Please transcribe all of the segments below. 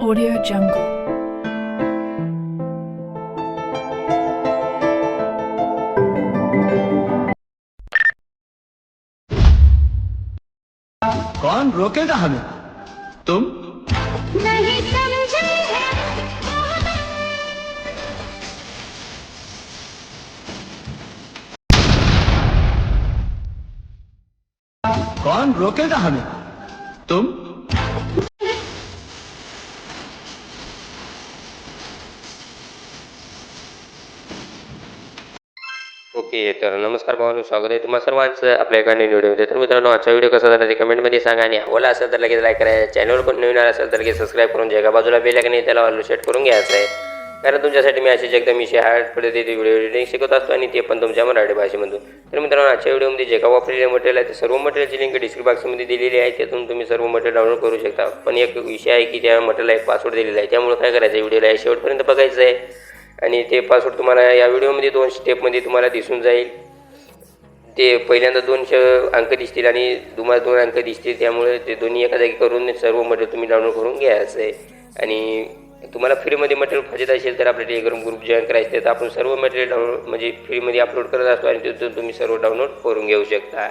Audio Jungle. कौन रोकेगा हमें? तुम? नहीं समझे हैं। कौन रोकेगा हमें? तुम? ओके तर नमस्कार भावांनो स्वागत आहे तुम्हा सर्वांचं आपल्या एका नवीन व्हिडिओमध्ये. तर मित्रांनो आजचा व्हिडिओ कसा झाला ते कमेंटमध्ये सांगा आणि आवडला असेल तर लगेच लाईक करायचं चॅनलवर पण नवीन आला असेल तर लगेच सबस्क्राईब करून घ्या. बाजूला बेल नाही त्याला ऑल सेट करून घ्यायचं आहे. कारण तुमच्यासाठी मी अशीच एकदम विषय हार्ड पद्धतीने व्हिडिओ एडिटिंग शिकत असतो आणि ते पण तुमच्या मराठी भाषेमधून. तर मित्रांनो आजच्या व्हिडिओमध्ये जे का वापरलेले मटेरियल आहे ते सर्व मटेरियलची लिंक डिस्क्रिप्शन बॉक्समध्ये दिलेली आहे. त्यातून तुम्ही सर्व मटेरियल डाउनलोड करू शकता. पण एक विषय आहे की त्या मटेरियलला एक पासवर्ड दिलेला आहे. त्यामुळे काय करायचं? आहे व्हिडिओला शेवटपर्यंत बघायचं आहे आणि ते पासवर्ड तुम्हाला या व्हिडिओमध्ये दोन स्टेपमध्ये तुम्हाला दिसून जाईल. ते पहिल्यांदा दोन श अंक दिसतील आणि तुम्हाला दोन अंक दिसतील. त्यामुळे ते दोन्ही एका जागी करून सर्व मटेरियल तुम्ही डाउनलोड करून घ्यायचं आहे. आणि तुम्हाला फ्रीमध्ये मटेरियल पाहिजे असेल तर आपल्या टेलिग्राम ग्रुप जॉईन करायचे तर आपण सर्व मटेरियल डाउनलोड म्हणजे फ्रीमध्ये अपलोड करत असतो आणि तिथून तुम्ही सर्व डाउनलोड करून घेऊ शकता.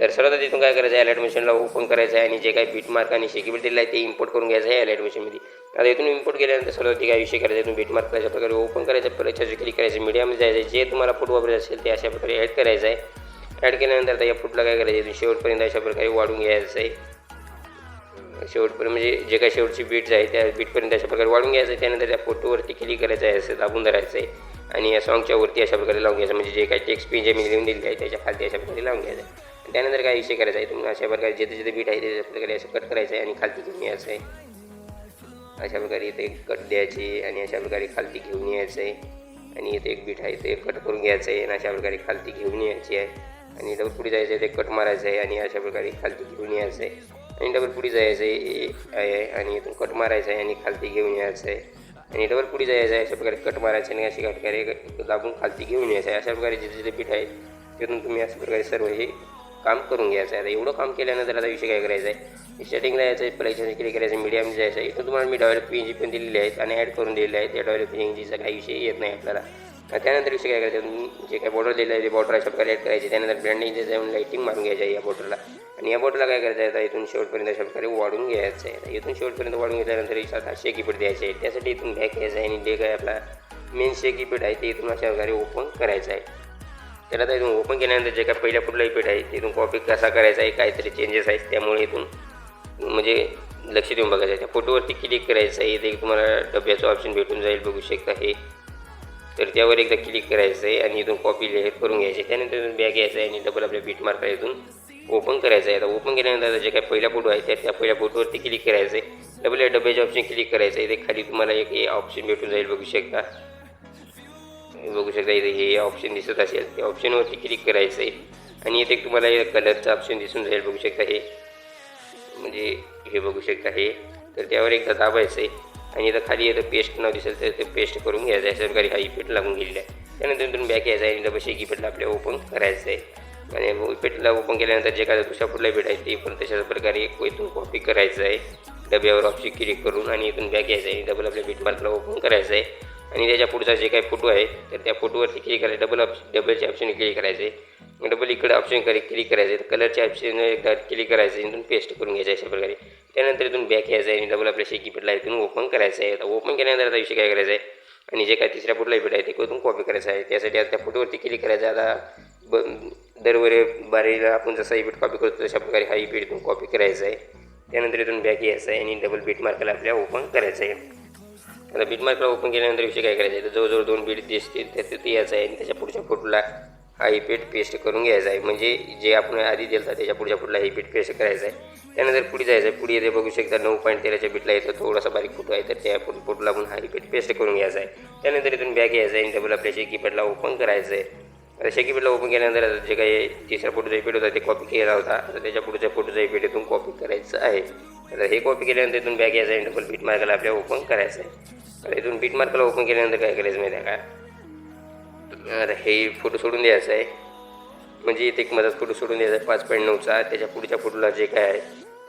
तर सर्वात तिथून काय करायचं आहे? ॲडमिशनला ओपन करायचं आहे आणि जे काही बीट मार्क आणि शेकिबिट आहे ते इम्पोर्ट करून घ्यायचं आहे ॲडमिशनमध्ये आता इथून इम्पोर्ट केल्यानंतर सर्व आधी काय विषय करायचा तुम्ही बीट मार्क अशा प्रकारे ओपन करायचं परत क्लिक करायचं मीडियामध्ये जायचं जे तुम्हाला फूट वापरायचं असेल ते अशा प्रकारे ॲड करायचं आहे. ॲड केल्यानंतर आता या फूटला काय करायचं आहे शेवटपर्यंत अशा प्रकारे वाढून घ्यायचं आहे. शेवटपर्यंत म्हणजे जे काही शेवटची बीट्स आहे त्या बीटपर्यंत अशा प्रकारे वाढून घ्यायचं आहे त्यानंतर त्या फोटोवरती क्लिक करायचं आहे असं दाबून धरायचं आहे. आणि या सॉंगच्या वरती अशा प्रकारे लावून घ्यायचं म्हणजे जे काही टेक्स्ट पिन जे मी लिहून दिलेली आहे त्याच्या खालती अशा प्रकारे लावून घ्यायचं आहे. त्यानंतर काय विषय करायचा आहे तुम्ही अशा प्रकारे जिथे जिथे बीट आहे त्याच्या प्रकारे असं कट करायचं आहे आणि खालती घेऊन यायचं आहे. अशा प्रकारे इथे एक कट द्यायची आणि अशा प्रकारे खालती घेऊन यायचं. आहे आणि इथे एक बीट आहे ते कट करून घ्यायचं आहे आणि अशा प्रकारे खालती घेऊन यायची. आहे आणि डबल पुढे जायचं आहे ते कट मारायचं आहे आणि अशा प्रकारे खालती घेऊन यायचं. आहे आणि डबल पुढे जायचं आहे आणि इथून कट मारायचं आहे आणि खालती घेऊन यायचं. आहे आणि डबल पुढे जायचं आहे अशा प्रकारे कट मारायचं आणि अशा प्रकारे दाबून खालती घेऊन यायचं. आहे अशा प्रकारे जिथे जिथे पीठ आहे तिथून तुम्ही अशा प्रकारे सर्व हे काम करून घ्यायचं. आहे आता एवढं काम केल्यानंतर आता विषय काय करायचा आहे? स्टार्टिंगला यायचं आहे पहिल्या क्लिक करायचं मीडियम जायचं आहे. इथून तुम्हाला मी डेव्हलप पी जी पण दिलेली आहेत आणि ॲड करून दिलेले आहेत त्या डेव्हलप पी जीचा काही विषय येत नाही आपल्याला. आणि त्यानंतर विषय काय करायचं? जे काही बॉर्डर दिलेलं आहे ते बॉर्डर अशा प्रकारे ॲड करायचे. त्यानंतर ब्रँडिंग जाऊन लाईटिंग मारून घ्यायची आहे या बॉर्डरला आणि या बॉर्डरला काय करायचं आहे? आता इथून शेवटपर्यंत अशा प्रकारे वाढून घ्यायचं आहे. इथून शेवटपर्यंत वाढून घेतल्यानंतर इथं आता शेकीपीठ द्यायचं आहे. त्यासाठी इथून बॅक घ्यायचं आहे आणि जे काय आपला मेन शेकीपीठ आहे ते इथून अशा प्रकारे ओपन करायचं आहे. तर आता इथून ओपन केल्यानंतर जे काय पहिल्या कुठलाही पीठ आहे तिथून कॉपी कसा करायचा आहे? काहीतरी चेंजेस आहेत. त्यामुळे इथून म्हणजे लक्ष देऊन बघायचं आहे. त्या फोटोवरती क्लिक करायचं आहे. इथे तुम्हाला डब्याचं ऑप्शन भेटून जाईल बघू शकता हे. तर त्यावर एकदा क्लिक करायचं आहे आणि इथून कॉपी लेअर करून घ्यायची. त्यानंतर इथून बॅग घ्यायचं आहे आणि डबल आपल्या बीट मार्कला इथून ओपन करायचं आहे. आता ओपन केल्यानंतर जे काही पहिला फोटो आहे त्या त्या पहिल्या फोटोवरती क्लिक करायचं आहे. डबल या डब्याचे ऑप्शन क्लिक करायचं आहे. इथे खाली तुम्हाला एक हे ऑप्शन भेटून जाईल बघू शकता. बघू शकता इथे हे ऑप्शन दिसत असेल. त्या ऑप्शनवरती क्लिक करायचं आहे. आणि इथे तुम्हाला कलरचं ऑप्शन दिसून जाईल बघू शकता हे. म्हणजे हे बघू शकता हे. तर त्यावर एकदा दाबायचं आहे आणि इथं खाली येतं पेस्ट नाव दिसेल तर ते पेस्ट करून घ्यायचं आहे. सरकारी हा इफेक्ट लागून गेलेला आहे. त्यानंतर इथून बॅक यायचं आहे. आणि डबल शेक इफेक्टला आपल्याला ओपन करायचं आहे आणि इफेक्टला ओपन केल्यानंतर जे काय दुसऱ्या पुढला इफेक्ट आहे ते पण तशाच प्रकारे इथून कॉपी करायचं आहे. डब्यावर ऑप्शन क्लिक करून आणि इथून बॅक यायचं आहे. डबल आपल्या बीट मार्कला ओपन करायचं आहे. आणि त्याच्या पुढचा जे काही फोटो आहे तर त्या फोटोवरती क्लिक करायचं डबल ऑप्शन डबलचे ऑप्शन क्लिक करायचे डबल इकडे ऑप्शन करे क्लिक करायचं तर कलरचे ऑप्शन एकदा क्लिक करायचं इथून पेस्ट करून घ्यायचं अशा प्रकारे. त्यानंतर इथून बॅक यायचं आहे. आणि डबल आपल्या शेकीपेटला इथून ओपन करायचं आहे. आता ओपन केल्यानंतर आता विषय काय करायचा आहे? आणि जे काय तिसऱ्या फोटोला इफेक्ट आहे ते इथून कॉपी करायचं आहे. त्यासाठी आता त्या फोटोवरती क्लिक करायचं आहे. आता ब दरवरे बारीला आपण जसा इफेक्ट कॉपी करतो तशा प्रकारे हा इफेक्ट इथून कॉपी करायचा आहे. त्यानंतर इथून बॅक यायचं आहे. आणि डबल बीट मार्कला आपल्या ओपन करायचं आहे. आता बीट मार्कला ओपन केल्यानंतर विषय काय करायचा आहे? तर जवळजवळ दोन बीट दिसतील तर तिथे यायचं आहे. आणि त्याच्या पुढच्या फोटोला हा पीठ पेस्ट करून घ्यायचा आहे. म्हणजे जे आपण आधी दिलं त्याच्या पुढच्या पुढला हे पीठ पेस्ट करायचं आहे. त्यानंतर पुढे जायचं आहे. पुढे येते बघू शकता नऊ पॉईंट तेराच्या बीटला येतं. थोडासा बारीक फोटो आहे तर त्या फोटो फोटोला आपण हा इफेक्ट पेस्ट करून घ्यायचा आहे. त्यानंतर इथून बॅग घ्यायचं आहे. डबल आपल्या शेकीपॅडला ओपन करायचं आहे. आता शेकीपॅडला ओपन केल्यानंतर जे काही तिसरा फोटोचा इफेक्ट होता ते कॉपी केला होता. आता त्याच्या पुढच्या फोटोचा इफेक्ट इथून कॉपी करायचं आहे. आता हे कॉपी केल्यानंतर इथून बॅग घ्यायचं आहे. डबल बीट मार्कला आपल्या ओपन करायचं आहे. आता इथून बीट मार्कला ओपन केल्यानंतर काय करायचं माहिती आहे का? आता हे फोटो सोडून द्यायचं आहे. म्हणजे इथे एक मधात फोटो सोडून द्यायचा आहे. पाच पॉईंट नऊचा त्याच्या पुढच्या फोटोला जे काय आहे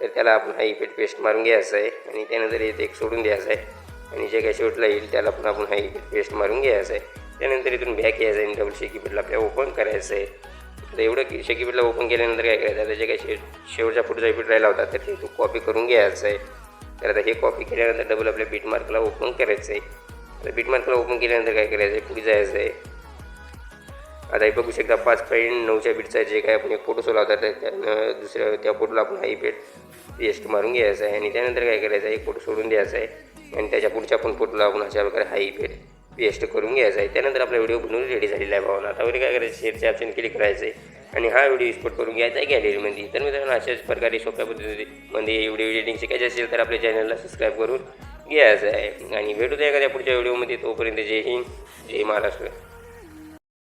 तर त्याला आपण हा इफेक्ट पेस्ट मारून घ्यायचं आहे. आणि त्यानंतर इथे एक सोडून द्यायचं आहे. आणि जे काय शेवटला येईल त्याला पण आपण हा इफेक्ट पेस्ट मारून घ्यायचं आहे. त्यानंतर इथून बॅक यायचं आहे. आणि डबल शेकीपीठला आपल्याला ओपन करायचं आहे. तर एवढं की शेकीपीठला ओपन केल्यानंतर काय करायचं? आता जे काही शे शेवटच्या पुढचा इफेक्ट राहिला होता तर ते तू कॉपी करून घ्यायचं आहे. तर आता हे कॉपी केल्यानंतर डबल आपल्या बीट मार्कला ओपन करायचं आहे. आता बीट मार्कला ओपन केल्यानंतर काय करायचं आहे? पुढे जायचं आहे. आता हे बघू शकता पाच पॉईंट नऊच्या बीटचा जे काय आपण एक फोटो सोला होता तर त्यानं दुसऱ्या त्या फोटोला आपण हाई बेट पेस्ट मारून घ्यायचा आहे. आणि त्यानंतर काय करायचं आहे एक फोटो सोडून द्यायचा आहे. आणि त्याच्या पुढच्या पण फोटोला आपण अशा प्रकारे हाई बेट पेस्ट करून घ्यायचा आहे. त्यानंतर आपला व्हिडिओ बनवून रेडी झालेला आहे भावना आता वगैरे काय करायचं शेअरचे ऑप्शन क्लिक करायचं आहे आणि हा व्हिडिओ एक्सपोर्ट करून घ्यायचा आहे गॅलरीमध्ये तर मित्रांनो अशाच प्रकारे सोप्या पद्धतीमध्ये व्हिडिओ एडिटिंग शिकायचे असेल तर आपल्या चॅनलला सबस्क्राईब करून घ्यायचं आहे. आणि भेटू द्या एखाद्या पुढच्या व्हिडिओमध्ये तोपर्यंत जय हिंद जय महाराष्ट्र.